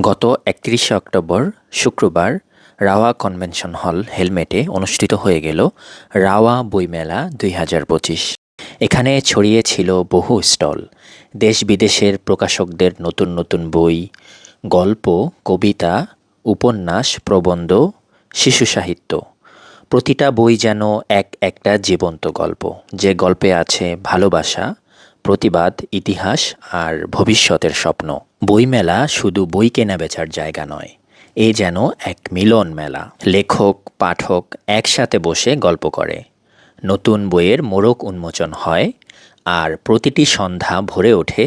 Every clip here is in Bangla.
গত একত্রিশে অক্টোবর শুক্রবার রাওয়া কনভেনশন হল হেলমেটে অনুষ্ঠিত হয়ে গেল রাওয়া বইমেলা দুই হাজার পঁচিশ। এখানে ছড়িয়ে ছিল বহু স্টল, দেশ বিদেশের প্রকাশকদের নতুন নতুন বই, গল্প, কবিতা, উপন্যাস, প্রবন্ধ, শিশু সাহিত্য। প্রতিটা বই যেন এক একটা জীবন্ত গল্প, যে গল্পে আছে ভালোবাসা, প্রতিবাদ, ইতিহাস আর ভবিষ্যতের স্বপ্ন। বইমেলা শুধু বই কেনা বেচার জায়গা নয়, এ যেন এক মিলন মেলা। লেখক, পাঠক একসাথে বসে গল্প করে। নতুন বইয়ের মোড়ক উন্মোচন হয় আর প্রতিটি সন্ধ্যা ভরে ওঠে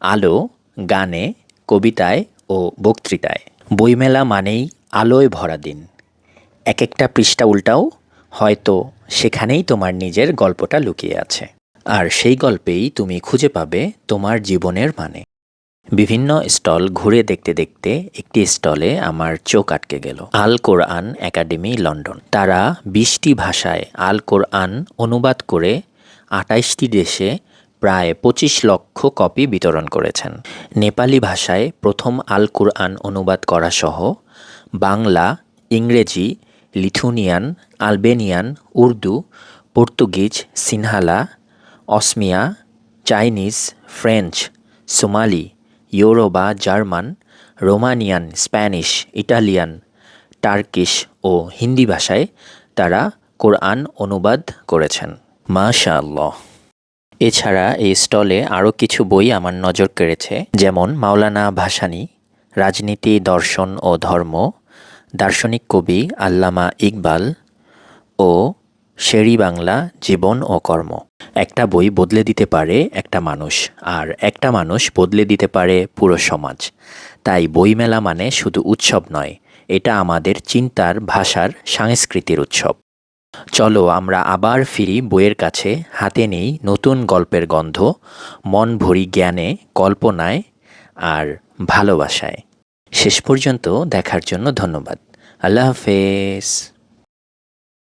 আলো, গানে, কবিতায় ও বক্তৃতায়। বইমেলা মানেই আলোয় ভরা দিন। এক একটা পৃষ্ঠা উল্টাও, হয়তো সেখানেই তোমার নিজের গল্পটা লুকিয়ে আছে। আর সেই গল্পেই তুমি খুঁজে পাবে তোমার জীবনের মানে। বিভিন্ন স্টল ঘুরে দেখতে দেখতে একটি স্টলে আমার চোখ আটকে গেল। Al Quran Academy, London. তারা বিশটি ভাষায় আল কোরআন অনুবাদ করে আটাইশটি দেশে প্রায় পঁচিশ লক্ষ কপি বিতরণ করেছেন। নেপালি ভাষায় প্রথম আল কোরআন অনুবাদ করা সহ বাংলা, ইংরেজি, Lithuanian, Albanian, Urdu, Portuguese, Sinhala, Asomiya, Chinese, French, Somali Yoruba, German, Romanian, Spanish, Italian, Turkish ও হিন্দি ভাষায় তারা কোরআন অনুবাদ করেছেন। মাশা আল্লাহ এছাড়া এই স্টলে আরও কিছু বই আমার নজর কেড়েছে, যেমন মাওলানা ভাসানী, রাজনীতি, দর্শন ও ধর্ম, দার্শনিক কবি আল্লামা ইকবাল ও শেরি বাংলা, জীবন ও কর্ম। একটা বই বদলে দিতে পারে একটা মানুষ, আর একটা মানুষ বদলে দিতে পারে পুরো সমাজ। তাই বইমেলা মানে শুধু উৎসব নয়, এটা আমাদের চিন্তার, ভাষার, সাংস্কৃতির উৎসব। চলো আমরা আবার ফিরি বইয়ের কাছে, হাতে নেই নতুন গল্পের গন্ধ, মন ভরি জ্ঞানে, কল্পনায়, আর ভালোবাসায়। শেষ পর্যন্ত দেখার জন্য ধন্যবাদ। আল্লাহ হাফেজ।